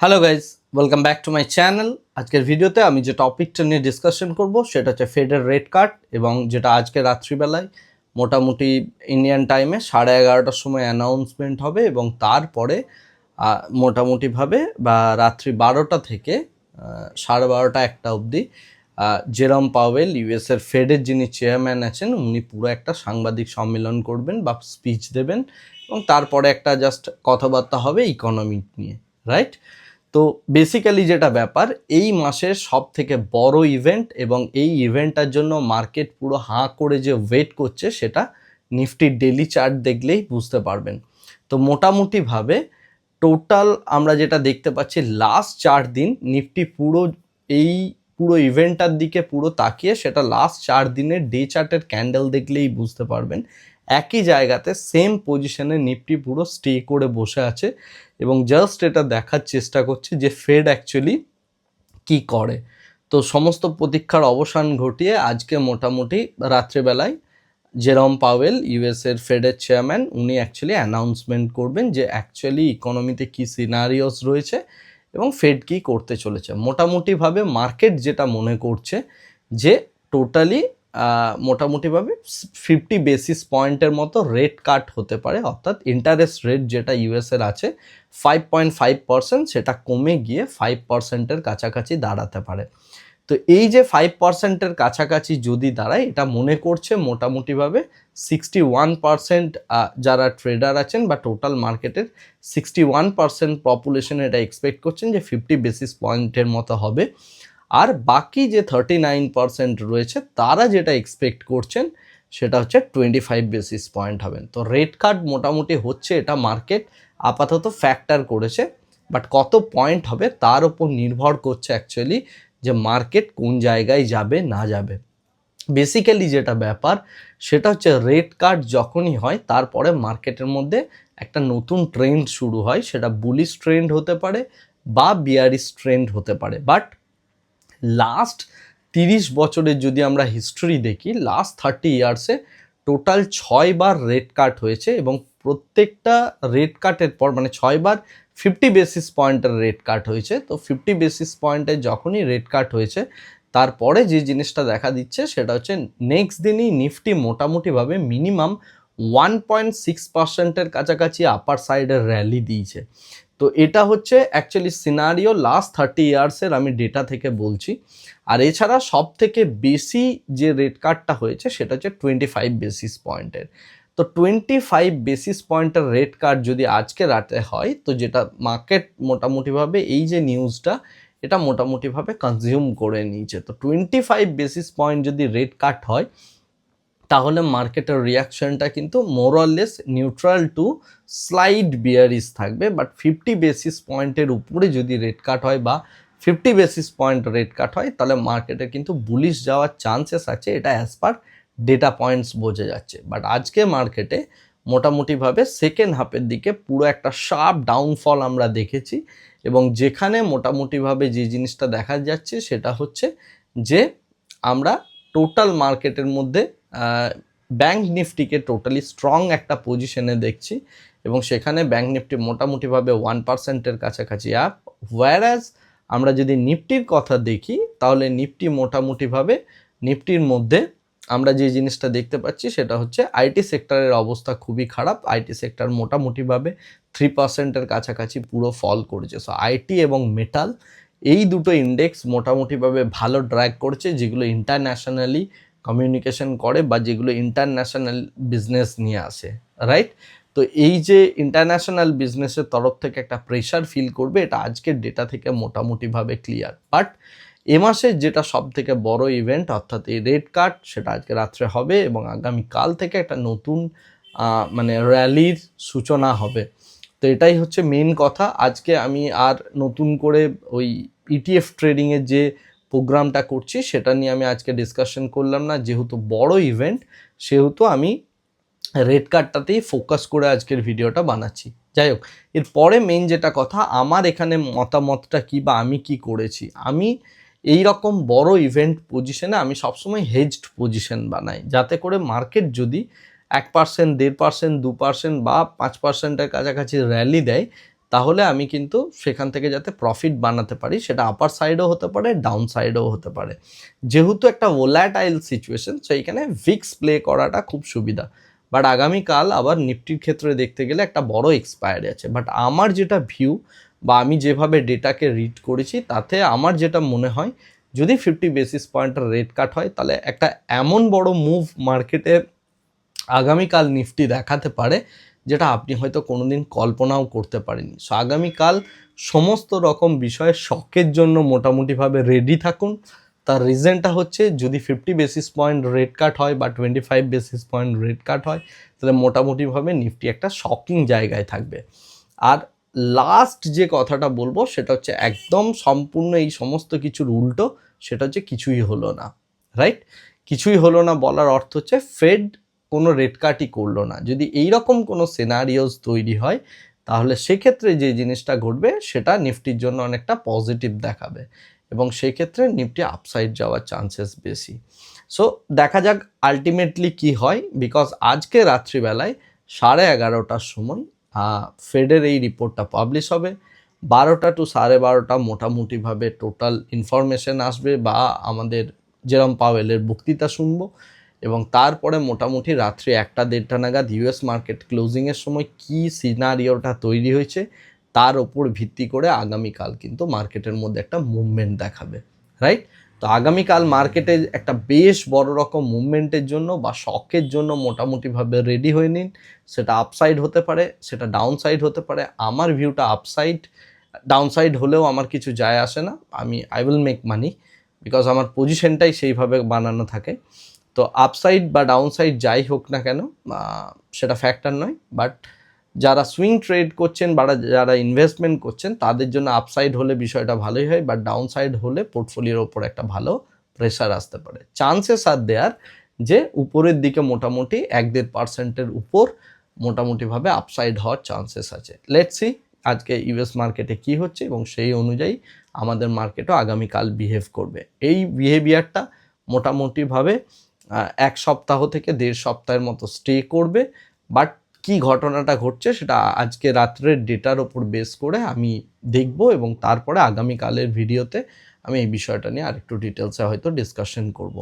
Hello guys welcome back to my channel আজকের ভিডিওতে আমি যে টপিকটা নিয়ে ডিসকাশন করব, সেটা হচ্ছে ফেডের রেড কার্ড এবং যেটা আজকে রাত্রিবেলায় মোটামুটি ইন্ডিয়ান টাইমে সাড়ে এগারোটার সময় অ্যানাউন্সমেন্ট হবে এবং তারপরে মোটামুটিভাবে বা রাত্রি বারোটা থেকে সাড়ে বারোটা একটা অবধি জেরম পাওয়েল ইউএসের ফেডের যিনি চেয়ারম্যান আছেন, উনি পুরো একটা সাংবাদিক সম্মেলন করবেন বা স্পিচ দেবেন এবং তারপরে একটা জাস্ট কথাবার্তা হবে ইকোনমি নিয়ে রাইট তো বেসিক্যালি যেটা ব্যাপার, এই মাসের সব থেকে বড় ইভেন্ট এবং এই ইভেন্টটার জন্য মার্কেট পুরো হাঁ করে যে ওয়েট করছে সেটা নিফটির ডেলি চার্ট দেখলেই বুঝতে পারবেন। তো মোটামুটিভাবে টোটাল আমরা যেটা দেখতে পাচ্ছি লাস্ট চার দিন নিফটি পুরো এই পুরো ইভেন্টটার দিকে পুরো তাকিয়ে সেটা লাস্ট চার দিনের ডে চার্টের ক্যান্ডেল দেখলেই বুঝতে পারবেন। একই জায়গাতে সেম পজিশনে নিফটি পুরো স্টে করে বসে আছে এবং জাস্ট এটা দেখার চেষ্টা করছে যে ফেড অ্যাকচুয়ালি কি করে। তো সমস্ত প্রতীক্ষার অবসান ঘটিয়ে আজকে মোটামুটি রাত্রেবেলায় জেরম পাওয়েল ইউএসের ফেডের চেয়ারম্যান উনি অ্যাকচুয়ালি অ্যানাউন্সমেন্ট করবেন যে অ্যাকচুয়ালি ইকোনমিতে কী সিনারিওস রয়েছে এবং ফেড কি করতে চলেছে। মোটামুটিভাবে মার্কেট যেটা মনে করছে যে টোটালি মোটামুটিভাবে ফিফটি বেসিস পয়েন্টের মতো রেট কাট হতে পারে, অর্থাৎ ইন্টারেস্ট রেট যেটা ইউএসের আছে ফাইভ পয়েন্ট ফাইভ পার্সেন্ট সেটা কমে গিয়ে ফাইভ পার্সেন্টের কাছাকাছি দাঁড়াতে পারে। তো এই যে ফাইভ পার্সেন্টের কাছাকাছি যদি দাঁড়ায়, এটা মনে করছে মোটামুটিভাবে সিক্সটি ওয়ান পার্সেন্ট যারা ট্রেডার আছেন বা টোটাল মার্কেটের সিক্সটি ওয়ান পার্সেন্ট পপুলেশন এটা এক্সপেক্ট করছেন যে ফিফটি বেসিস পয়েন্টের মতো হবে। আর বাকি যে থার্টি নাইন পার্সেন্ট রয়েছে, তারা যেটা এক্সপেক্ট করছেন, সেটা হচ্ছে টোয়েন্টি ফাইভ বেসিস পয়েন্ট হবেন তো রেড কার্ড মোটামুটি হচ্ছে এটা মার্কেট আপাতত ফ্যাক্টর করেছে বাট কত পয়েন্ট হবে তার উপর নির্ভর করছে অ্যাকচুয়ালি যে মার্কেট কোন জায়গায় যাবে, না যাবে। বেসিক্যালি যেটা ব্যাপার, সেটা হচ্ছে রেড কার্ড যখনই হয়, তারপরে মার্কেটের মধ্যে একটা নতুন ট্রেন্ড শুরু হয়, সেটা বুলিশ ট্রেন্ড হতে পারে বা বিয়ারিস ট্রেন্ড হতে পারে। বাট লাস্ট তিরিশ বছরের যদি আমরা হিস্ট্রি দেখি লাস্ট থার্টি ইয়ার্সে টোটাল ছয়বার রেড কাট হয়েছে এবং প্রত্যেকটা রেড কাটের পর মানে ছয়বার ফিফটি বেসিস পয়েন্টের রেড কাট হয়েছে। তো ফিফটি বেসিস পয়েন্টে যখনই রেড কাট হয়েছে, তারপরে যে জিনিসটা দেখা দিচ্ছে সেটা হচ্ছে নেক্সট দিনই নিফটি মোটামুটিভাবে মিনিমাম ওয়ান পয়েন্ট সিক্স পার্সেন্টের কাছাকাছি আপার সাইডের র্যালি দিয়েছে। তো এটা হচ্ছে অ্যাকচুয়ালি সিনারিও লাস্ট থার্টি ইয়ার্সের আমি ডেটা থেকে বলছি। আর এছাড়া সব থেকে বেশি যে রেট কার্ডটা হয়েছে সেটা হচ্ছে টোয়েন্টি ফাইভ বেসিস পয়েন্টের তো টোয়েন্টি ফাইভ বেসিস পয়েন্টের রেট কার্ড যদি আজকে রাতে হয়, তো যেটা মার্কেট মোটামুটিভাবে এই যে নিউজটা এটা মোটামুটিভাবে কনজিউম করে নিয়েছে। তো টোয়েন্টি ফাইভ বেসিস পয়েন্ট যদি রেট কাট হয় তাহলে মার্কেটের রিয়াকশনটা কিন্তু more or less neutral to slide bearish থাকবে বাট ফিফটি বেসিস পয়েন্টের উপরে যদি রেট কাট হয় বা fifty basis point rate cut হয়, তাহলে মার্কেটে কিন্তু বুলিশ যাওয়ার চান্সেস আছে। এটা অ্যাজ পার ডেটা পয়েন্টস বোঝা যাচ্ছে। বাট আজকে মার্কেটে মোটামুটিভাবে সেকেন্ড হাফের দিকে পুরো একটা শার্প ডাউনফল আমরা দেখেছি এবং যেখানে মোটামুটিভাবে যে জিনিসটা দেখা যাচ্ছে সেটা হচ্ছে যে আমরা টোটাল মার্কেটের মধ্যে ব্যাংক নিফটিকে টোটালি স্ট্রং একটা পজিশনে দেখছি এবং সেখানে ব্যাঙ্ক নিফটি মোটামুটিভাবে ওয়ান পার্সেন্টের কাছাকাছি আপ ওয়ারাজ আমরা যদি নিফটির কথা দেখি, তাহলে নিফটি মোটামুটিভাবে নিফটির মধ্যে আমরা যে জিনিসটা দেখতে পাচ্ছি সেটা হচ্ছে আইটি সেক্টরের অবস্থা খুবই খারাপ। আইটি সেক্টর মোটামুটিভাবে থ্রি পার্সেন্টের কাছাকাছি পুরো ফল করেছে। সো আইটি এবং মেটাল এই দুটো ইন্ডেক্স মোটামুটিভাবে ভালো ড্র্যাগ করছে, যেগুলো ইন্টারন্যাশনালি কমিউনিকেশন করে বা যেগুলো ইন্টারন্যাশনাল বিজনেস নিয়ে আসে রাইট তো এই যে ইন্টারন্যাশনাল বিজনেসের তরফ থেকে একটা প্রেশার ফিল করবে, এটা আজকের ডেটা থেকে মোটামুটিভাবে ক্লিয়ার বাট এ মাসের যেটা সব থেকে বড় ইভেন্ট অর্থাৎ এই রেড কার্ড সেটা আজকে রাত্রে হবে এবং আগামীকাল থেকে একটা নতুন মানে র্যালির সূচনা হবে। তো এটাই হচ্ছে মেন কথা। আজকে আমি আর নতুন করে ওই E ইটিএফ ট্রেডিংয়ের যে প্রোগ্রামটা করছি, সেটা নিয়ে আমি আজকে ডিসকাশন করলাম না। যেহেতু বড় ইভেন্ট সেহেতু আমি রেড কার্ডটাতেই ফোকাস করে আজকের ভিডিওটা বানাচ্ছি। যাই হোক এরপরে মেন যেটা কথা, আমার এখানে মতামতটা কি বা আমি কি করেছি? আমি এই রকম বড় ইভেন্ট পজিশনে আমি সবসময় হেজড পজিশন বানাই। যাতে করে মার্কেট যদি এক পার্সেন্ট দেড় পার্সেন্ট দু পার্সেন্ট বা পাঁচ পার্সেন্টের কাছাকাছি র্যালি দেয় তাহলে আমি কিন্তু সেখান থেকে যাতে প্রফিট বানাতে পারি, সেটা আপার সাইডও হতে পারে ডাউন সাইডও হতে পারে। যেহেতু একটা ভোলাটাইল সিচুয়েশন সেইখানে ভিক্স প্লে করাটা খুব সুবিধা। বাট আগামীকাল আবার নিফটির ক্ষেত্রে দেখতে গেলে একটা বড় এক্সপায়ারি আছে। বাট আমার যেটা ভিউ বা আমি যেভাবে ডেটাকে রিড করেছি, তাতে আমার যেটা মনে হয়, যদি ফিফটি বেসিস পয়েন্টের রেট কাট হয়, তাহলে একটা এমন বড় মুভ মার্কেটে আগামীকাল নিফটি দেখাতে পারে যেটা আপনি হয়তো কোনোদিন কল্পনাও করতে পারেননি। সো আগামীকাল সমস্ত রকম বিষয়ে শখের জন্য মোটামুটিভাবে রেডি থাকুন। তার রিজনটা হচ্ছে, যদি fifty basis point rate cut হয় বা twenty five basis point rate cut হয়, তাহলে মোটামুটিভাবে নিফটি একটা শকিং জায়গায় থাকবে। আর লাস্ট যে কথাটা বলব, সেটা হচ্ছে একদম সম্পূর্ণ এই সমস্ত কিছুর উল্টো, সেটা হচ্ছে কিছুই হলো না রাইট কিছুই হলো না বলার অর্থ হচ্ছে ফেড কোনো রেট কাটই করল না। যদি এই রকম কোনো সিনারিওস তৈরি হয়, তাহলে সেক্ষেত্রে যে জিনিসটা ঘটবে, সেটা নিফটির জন্য অনেকটা পজিটিভ দেখাবে এবং সেই ক্ষেত্রে নিফটি আপসাইড যাওয়ার চান্সেস বেশি। সো দেখা যাক আলটিমেটলি কি হয় বিকজ আজকে রাত্রিবেলায় সাড়ে এগারোটার সময় ফেডের এই রিপোর্টটা পাবলিশ হবে। বারোটা টু সাড়ে বারোটা মোটামুটিভাবে টোটাল ইনফরমেশন আসবে বা আমাদের যেরম পাওয়েলের বক্তৃতা শুনব। এবং তারপরে মোটামুটি রাত্রি একটা, দেড়টা নাগাদ ইউএস মার্কেট ক্লোজিংয়ের সময় কি সিনারিওটা তৈরি হয়েছে, তার ওপর ভিত্তি করে আগামীকাল কিন্তু মার্কেটের মধ্যে একটা মুভমেন্ট দেখাবে রাইট তো আগামীকাল মার্কেটে একটা বেশ বড় রকম মুভমেন্টের জন্য বা শখের জন্য মোটামুটিভাবে রেডি হয়ে নিন। সেটা আপসাইড হতে পারে, সেটা ডাউন সাইড হতে পারে। আমার ভিউটা আপসাইড ডাউন সাইড হলেও আমার কিছু যায় আসে না। আমি I will make money because আমার পজিশনটাই সেইভাবে বানানো থাকে। তো আপসাইড বা ডাউন সাইড যাই হোক না কেন সেটা ফ্যাক্টর নয় বাট যারা সুইং ট্রেড করছেন বা যারা ইনভেস্টমেন্ট করছেন, তাদের জন্য আপসাইড হলে বিষয়টা ভালোই হয় বাট ডাউন সাইড হলে পোর্টফোলিওর ওপর একটা ভালো প্রেশার আসতে পারে। চান্সেস আর দেয়ার যে উপরের দিকে মোটামুটি এক দেড় পার্সেন্টের উপর মোটামুটিভাবে আপসাইড হওয়ার চান্সেস আছে। লেটস আজকে ইউএস মার্কেটে কি হচ্ছে এবং সেই অনুযায়ী আমাদের মার্কেটও আগামীকাল বিহেভ করবে। এই বিহেভিয়ারটা মোটামুটিভাবে এক সপ্তাহ থেকে দেড় সপ্তাহের মতো স্টে করবে বাট কি ঘটনাটা ঘটছে সেটা আজকে রাত্রের ডেটার ওপর বেস করে আমি দেখব এবং তারপরে আগামীকালের ভিডিওতে আমি এই বিষয়টা নিয়ে আরেকটু ডিটেলসে হয়তো ডিসকাশন করব।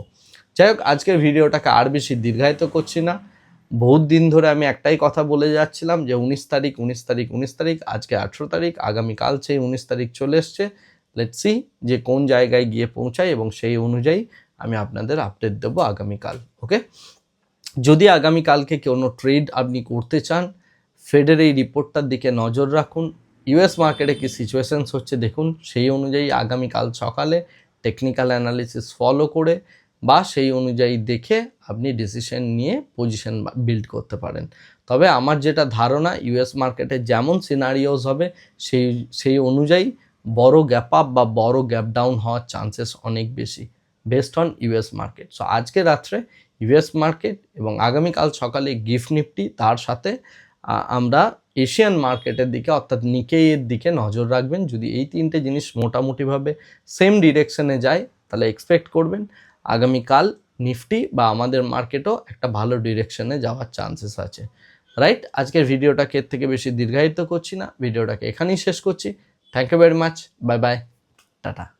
যাই হোক, আজকের ভিডিওটাকে আর বেশি দীর্ঘায়িত করছি না। বহুত দিন ধরে আমি একটাই কথা বলে যাচ্ছিলাম যে উনিশ তারিখ উনিশ তারিখ উনিশ তারিখ, আজকে আঠেরো তারিখ, আগামীকাল সেই উনিশ তারিখ চলে এসছে। লেটসি যে কোন জায়গায় গিয়ে পৌঁছায় এবং সেই অনুযায়ী আমি আপনাদের আপডেট দেবো আগামীকাল ওকে যদি আগামীকালকে কোনো ট্রেড আপনি করতে চান ফেডের এই রিপোর্টটার দিকে নজর রাখুন। ইউএস মার্কেটে কি সিচুয়েশনস হচ্ছে দেখুন, সেই অনুযায়ী আগামীকাল সকালে টেকনিক্যাল অ্যানালিসিস ফলো করে বা সেই অনুযায়ী দেখে আপনি ডিসিশন নিয়ে পজিশন বিল্ড করতে পারেন। তবে আমার যেটা ধারণা ইউএস মার্কেটে যেমন সিনারিওস হবে, সেই সেই অনুযায়ী বড় গ্যাপ আপ বা বড় গ্যাপ ডাউন হওয়ার চান্সেস অনেক বেশি। Based on US market so আজকে রাত্রে ইউএস মার্কেট এবং আগামীকাল সকালে গিফট নিফটি তার সাথে আমরা এশিয়ান মার্কেটের দিকে অর্থাৎ নিকেইয়ের দিকে নজর রাখবেন। যদি এই তিনটে জিনিস মোটামুটিভাবে সেম ডিরেকশনে যায়, তাহলে এক্সপেক্ট করবেন আগামীকাল নিফটি বা আমাদের মার্কেটও একটা ভালো ডিরেকশনে যাওয়ার চান্সেস আছে। রাইট আজকের ভিডিওটাকে এর থেকে বেশি দীর্ঘায়িত করছি না। ভিডিওটাকে এখানেই শেষ করছি। Thank you very much bye bye tata